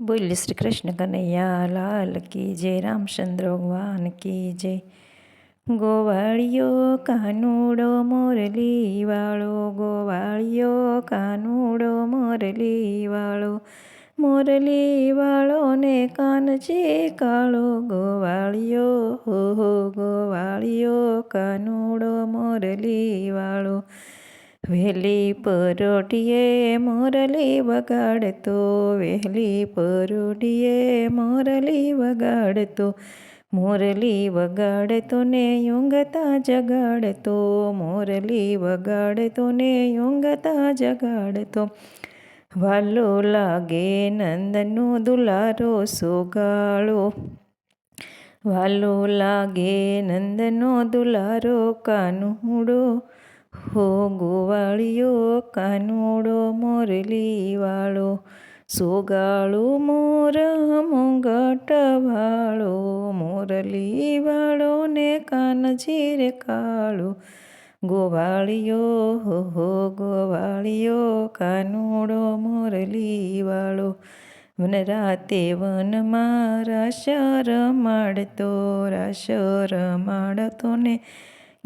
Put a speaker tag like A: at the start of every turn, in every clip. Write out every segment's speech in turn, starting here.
A: બોલ, શ્રી કૃષ્ણ કનૈયા લાલ કી જય રામચંદ્ર ભગવાન કી જય. ગોવાળિયો કાનુડો મોરલી વાળો ગોવાળિયો કાનુડો મોરલી વાળો મોરલી વાળો ને કાનજી કાળો. ગોવાળિયો, હો ગોવાળિયો કાનુડો મોરલી વાળો વહેલી પરોઢીએ મોરલી વગાડતો વહેલી પરોઢીએ મોરલી વગાડતો મોરલી વગાડતો ને ઊંઘતા જગાડતો મોરલી વગાડતો ને ઊંઘતા જગાડતો વાલો લાગે નંદનો દુલારો સોગાળો વાલો લાગે નંદનો દુલારો કાનુડો હો ગોવાળિયો, કાનુડો મોરલી વાળો સોગાળું મોર મોંઘટ વાળો મોરલીવાળો ને કાનજી રે કાળો. ગોવાળિયો, હો ગોવાળિયો, કાનુડો મોરલી વાળો વન રાતે વનમાં રાસ રમાડતો રાસ રમાડતો ને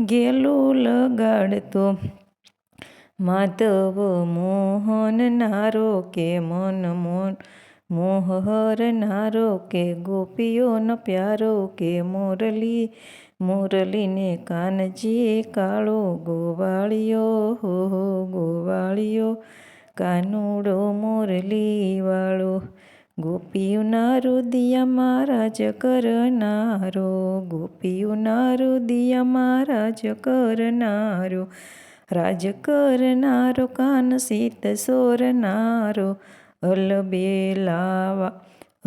A: ગેલું લગાડતો માધવ મોહન નારો કે મન મોન મોહર નારો કે ગોપીઓનો પ્યારો કે મોરલી મોરલીને કાનજી કાળો ગોવાળિયો હો ગોવાળિયો કાનુડો મોરલી વાળો ગોપીઓના રુદિયા રાજ કરનારો, ગોપીઓના રુદિયા રાજ કરનારો રાજ કરનારો, કાન સીત સોરનારો અલબેલાવા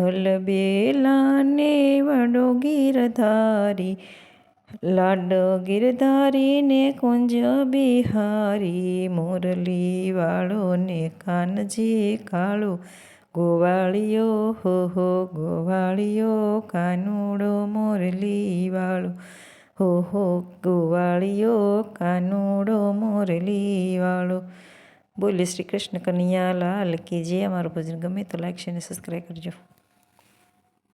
A: અલબેલાને વડો ગીરધારી લાડ ગીરધારીને કુંજ બિહારી મોરલી વાળો ને કાનજી કાળો ગોવાળિયો, હો હો, ગોવાળિયો, કાનુડો મોરલી વાળો હો હો, ગોવાળિયો, કાનુડો મોરલી વાળો બોલે શ્રી કૃષ્ણ કનૈયા લાલ કે જે અમારું ભજન ગમે તો લાઈક છે અને સબસ્ક્રાઈબ કરજો.